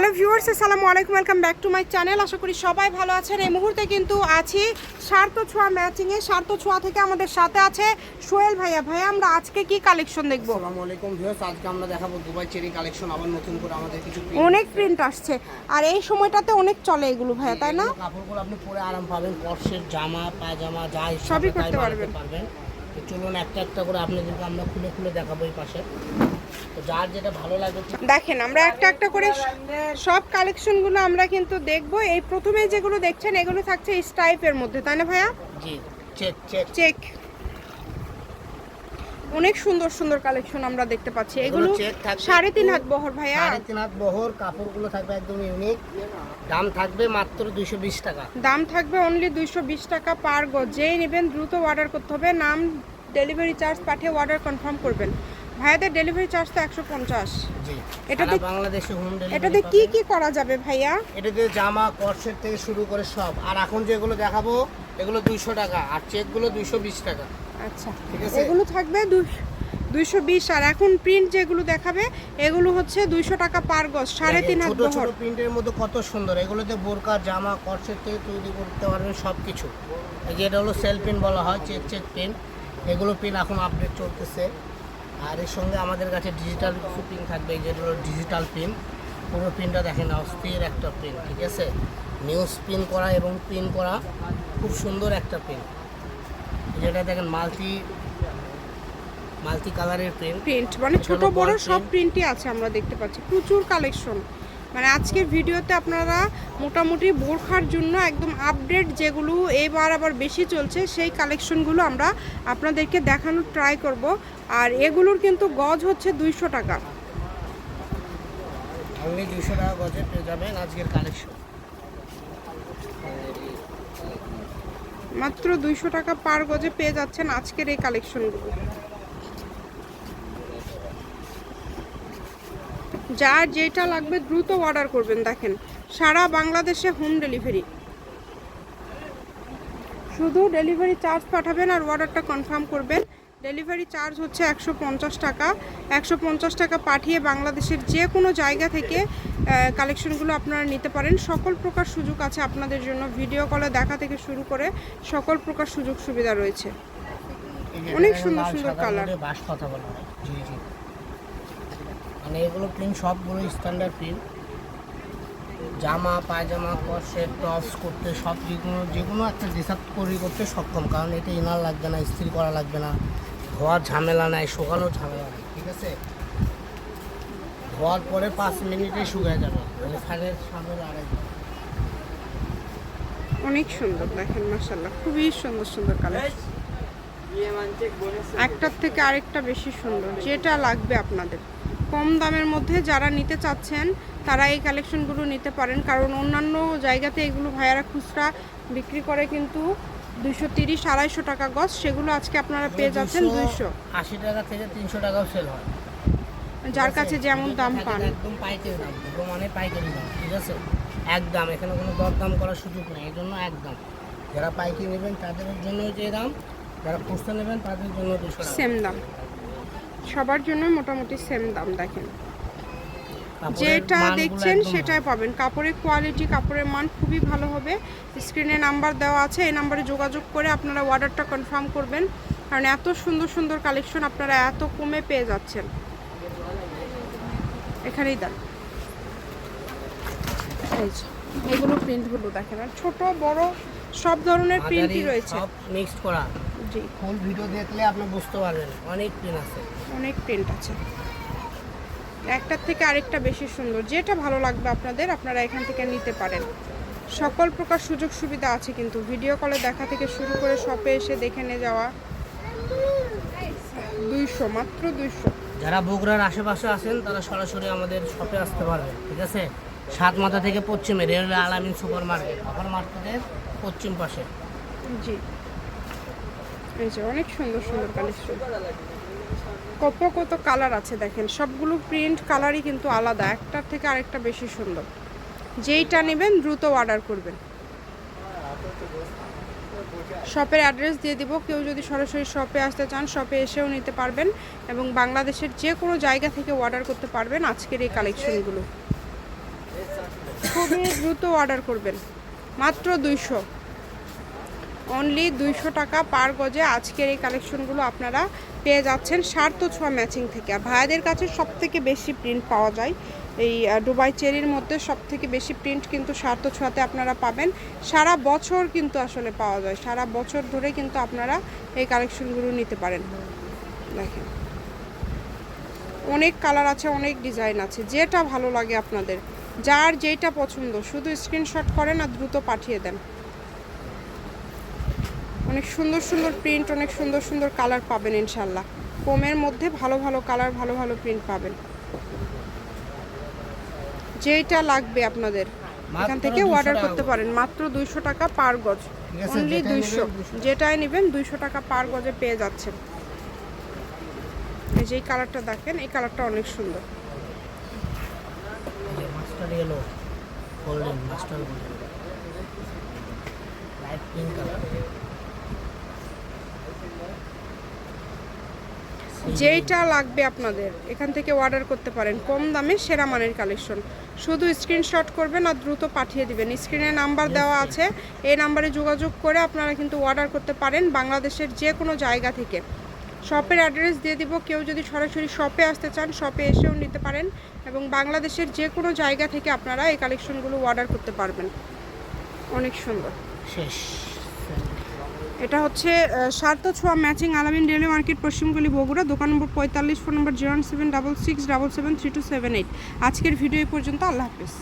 Hello viewers আসসালামু আলাইকুম welcome back to my channel. আশা করি সবাই ভালো আছেন। এই মুহূর্তে কিন্তু আছি স্বার্থ ছোঁয়া ম্যাচিংয়ে। স্বার্থ ছোঁয়া থেকে আমাদের সাথে আছে সোহেল ভাইয়া। ভাইয়া আমরা আজকে কি কালেকশন দেখব? আসসালামু আলাইকুম ভিউয়ার্স আজকে আমরা দেখাবো দুবাই চেরি কালেকশন আবার নতুন করে আমাদের কিছু অনেক প্রিন্ট আসছে। আর এই সময়টাতে অনেক চলে এগুলো ভাইয়া তাই না? কাপড়গুলো আপনি পরে আরাম পাবেন কর্সের জামা পায়জামা যা সবই করতে পারবেন। পারবেন। তো চলুন একটা একটা করে আপনাদেরকে আমরা খুলে খুলে দেখাবো এই পাশে। যার যেটা ভালো লাগে দেখেন আমরা একটা একটা করে সব কালেকশনগুলো আমরা কিন্তু দেখব। এই প্রথমে যেগুলো দেখছেন এগুলো থাকছে স্টাইপের মধ্যে তাই না ভাইয়া? জি চেক চেক চেক অনেক সুন্দর সুন্দর কালেকশন আমরা দেখতে পাচ্ছি। এগুলো সাড়ে তিন হাত বহর ভাইয়া। সাড়ে তিন হাত বহর কাপড়গুলো থাকবে একদম ইউনিক দাম থাকবে মাত্র দুইশো বিশ টাকা। দাম থাকবে অনলি দুইশো বিশ টাকা পার গজ। যেই নেবেন দ্রুত অর্ডার করতে হবে। নাম ডেলিভারি চার্জ পাঠিয়ে অর্ডার কনফার্ম করবেন। ভাইয়াদের ডেলিভারি চার্জ তো একশো পঞ্চাশ। জি। এটাতে- বাংলাদেশে হোম এটাতে ডেলিভারি কি কি করা যাবে ভাইয়া? এটাতে জামা কর্সেট থেকে শুরু করে সব। আর এখন যেগুলো দেখাবো এগুলো দুইশো টাকা আর চেকগুলো দুইশো বিশ টাকা। আচ্ছা। ঠিক আছে। এগুলো থাকবে দুইশো বিশ। আর এখন প্রিন্ট যেগুলো দেখাবে এগুলো হচ্ছে দুইশো টাকা পার গজ সাড়ে তিন হাত ছোট ছোট প্রিন্টের মধ্যে কত সুন্দর। এগুলোতে বোরকা জামা কর্সেট থেকে তৈরি করতে পারবেন সব কিছু এই যে এটা হলো সেল পিন বলা হয় চেক চেক পিন এগুলো পিন এখন আপডেট চলতেছে। আর এর সঙ্গে আমাদের কাছে ডিজিটাল কিছু পিন থাকবে হলো ডিজিটাল প্রিন্ট পুরো প্রিন্টটা দেখেন অস্থির একটা প্রিন্ট ঠিক আছে? নিউজ পিন করা এবং পিন করা খুব সুন্দর একটা পিন যেটা দেখেন মাল্টি মাল্টি কালারের পেন প্রিন্ট মানে ছোট বড় সব। প্রিন্টই আছে আমরা দেখতে পাচ্ছি। প্রচুর কালেকশন মানে আজকের ভিডিওতে আপনারা মোটামুটি বোরখার জন্য একদম আপডেট যেগুলো এবার আবার বেশি চলছে সেই কালেকশনগুলো আমরা আপনাদেরকে দেখানোর ট্রাই করব। আর এগুলোর কিন্তু গজ হচ্ছে দুইশো টাকা। অনলি দুশো টাকা গজে পেয়ে যাবেন আজকের কালেকশন মাত্র দুইশো টাকা পার গজে পেয়ে যাচ্ছেন আজকের এই কালেকশনগুলো যার যেটা লাগবে দ্রুত অর্ডার করবেন দেখেন। সারা বাংলাদেশে হোম ডেলিভারি শুধু ডেলিভারি চার্জ পাঠাবেন আর অর্ডারটা কনফার্ম করবেন। ডেলিভারি চার্জ হচ্ছে একশো পঞ্চাশ টাকা। একশো পঞ্চাশ টাকা পাঠিয়ে বাংলাদেশের যে কোনো জায়গা থেকে কালেকশনগুলো আপনারা নিতে পারেন। সকল প্রকার সুযোগ আছে আপনাদের জন্য। ভিডিও কলে দেখা থেকে শুরু করে সকল প্রকার সুযোগ সুবিধা রয়েছে অনেক সুন্দর সুন্দর কালার কথা বলা মানে এগুলো প্রিন্ট সবগুলো স্ট্যান্ডার্ড প্রিন্ট জামা পায়জামা কর্সেট টপস করতে সব যে কোনো যে কোনো একটা ডিসার্ট করে করতে সক্ষম। কারণ এটা ইনার লাগবে না ইস্ত্রি করা লাগবে না। ধোয়ার ঝামেলা নাই শুকানোর ঝামেলা নাই ঠিক আছে? ধোয়ার পরে পাঁচ মিনিটে শুকিয়ে যাবে মানে ফ্যানের সামনে আড়াই অনেক সুন্দর দেখেন মাসাল্লাহ খুবই সুন্দর সুন্দর কালার একটার থেকে আরেকটা বেশি সুন্দর যেটা লাগবে আপনাদের। কম দামের মধ্যে যারা নিতে চাচ্ছেন তারা এই কালেকশনগুলো নিতে পারেন। কারণ অন্যান্য জায়গাতে এগুলো ভাইয়ারা খুচরা বিক্রি করে কিন্তু দুইশো তিরিশ আড়াইশো টাকা গজ সেগুলো আজকে আপনারা পেয়ে যাচ্ছেন দুইশো আশি টাকা থেকে তিনশো টাকাও সেল হয়। যার কাছে যেমন দাম পান। একদম পাইকারি দাম মানে পাইকারি দাম ঠিক আছে? একদম এখানে কোনো দরদাম করার সুযোগ নেই এই জন্য একদম। যারা পাইকারি নেবেন তাদের জন্য যে দাম যারা খুচরা নেবেন তাদের জন্য দুশো সেম দাম। সবার জন্য মোটামুটি সেম দাম দেখেন। যেটা দেখছেন সেটাই পাবেন। কাপড়ের কোয়ালিটি কাপড়ের মান খুবই ভালো হবে। স্ক্রিনে নাম্বার দেওয়া আছে এই নাম্বারে যোগাযোগ করে আপনারা অর্ডারটা কনফার্ম করবেন। কারণ এত সুন্দর সুন্দর কালেকশন আপনারা এত কমে পেয়ে যাচ্ছেন। এখানেই দেন। এগুলো প্রিন্টগুলো দেখেন। আর ছোট বড় সব ধরনের প্রিন্টই রয়েছে। মিক্সড করা। জি। ফুল ভিডিও দেখলে আপনি বুঝতে পারবেন। অনেক পিন আছে। অনেক প্রিন্ট আছে। একটার থেকে আরেকটা বেশি সুন্দর। যেটা ভালো লাগবে আপনাদের আপনারা এখান থেকে নিতে পারেন। সকল প্রকার সুযোগ সুবিধা আছে কিন্তু। ভিডিও কলে দেখা থেকে শুরু করে শপে এসে দেখে নিয়ে যাওয়া দুইশো মাত্র দুইশো। যারা বগুড়ার আশেপাশে আছেন তারা সরাসরি আমাদের শপে আসতে পারবেন ঠিক আছে? সাত মাথা থেকে পশ্চিমে রেলওয়ে আলামিন সুপার মার্কেট অপার মার্কেটের পশ্চিম পাশে। জি। এই যে অনেক সুন্দর সুন্দর কালেকশন কত কত কালার আছে দেখেন। সবগুলো প্রিন্ট কালারই কিন্তু আলাদা, একটার থেকে আরেকটা বেশি সুন্দর। যেইটা নেবেন দ্রুত অর্ডার করবেন। শপের অ্যাড্রেস দিয়ে দিব। কেউ যদি সরাসরি শপে আসতে চান শপে এসেও নিতে পারবেন এবং বাংলাদেশের যে কোনো জায়গা থেকে অর্ডার করতে পারবেন আজকের এই কালেকশনগুলো খুবই দ্রুত অর্ডার করবেন। মাত্র দুইশো। অনলি দুইশো টাকা পার গজে আজকের এই কালেকশনগুলো আপনারা পেয়ে যাচ্ছেন সার্থ ছোঁয়া ম্যাচিং থেকে। আর ভাইয়াদের কাছে সব থেকে বেশি প্রিন্ট পাওয়া যায়, এই ডুবাই চেরির মধ্যে সব থেকে বেশি প্রিন্ট কিন্তু সার্থ ছোঁয়াতে আপনারা পাবেন। সারা বছর কিন্তু আসলে পাওয়া যায়, সারা বছর ধরে কিন্তু আপনারা এই কালেকশনগুলো নিতে পারেন। দেখেন। অনেক কালার আছে, অনেক ডিজাইন আছে, যেটা ভালো লাগে আপনাদের, যার যেটা পছন্দ, শুধু স্ক্রিনশট করেন আর দ্রুত পাঠিয়ে দেন। অনেক সুন্দর সুন্দর প্রিন্ট অনেক সুন্দর সুন্দর কালার পাবেন ইনশাল্লাহ কমের মধ্যে ভালো ভালো কালার ভালো ভালো প্রিন্ট পাবেন। যেটা লাগবে আপনাদের এখান থেকে অর্ডার করতে পারেন। মাত্র দুইশো টাকা পার গজ। অনলি দুইশো। যেটাই নেবেন দুইশো টাকা পার গজে পেয়ে যাচ্ছেন। এই যে এই কালারটা দেখেন এই কালারটা অনেক সুন্দর। Master yellow golden master golden light pink colour যেইটা লাগবে আপনাদের, এখান থেকে অর্ডার করতে পারেন। কম দামে সেরা মানের কালেকশন শুধু স্ক্রিনশট করবেন আর দ্রুত পাঠিয়ে দিবেন। স্ক্রিনে নাম্বার দেওয়া আছে। এই নাম্বারে যোগাযোগ করে আপনারা কিন্তু অর্ডার করতে পারেন বাংলাদেশের যে কোনো জায়গা থেকে। শপের অ্যাড্রেস দিয়ে দিব। কেউ যদি সরাসরি শপে আসতে চান শপে এসেও নিতে পারেন এবং বাংলাদেশের যে কোনো জায়গা থেকে আপনারা এই কালেকশনগুলো অর্ডার করতে পারবেন। অনেক সুন্দর। শেষ। এটা হচ্ছে সার্ত ছোঁয়া ম্যাচিং আলামিন ডেলি মার্কেট পশ্চিমগুলি বগুড়া, দোকান নম্বর পঁয়তাল্লিশ, phone number zero seven double six double seven three two seven eight. আজকের ভিডিও পর্যন্ত, আল্লাহ হাফিজ।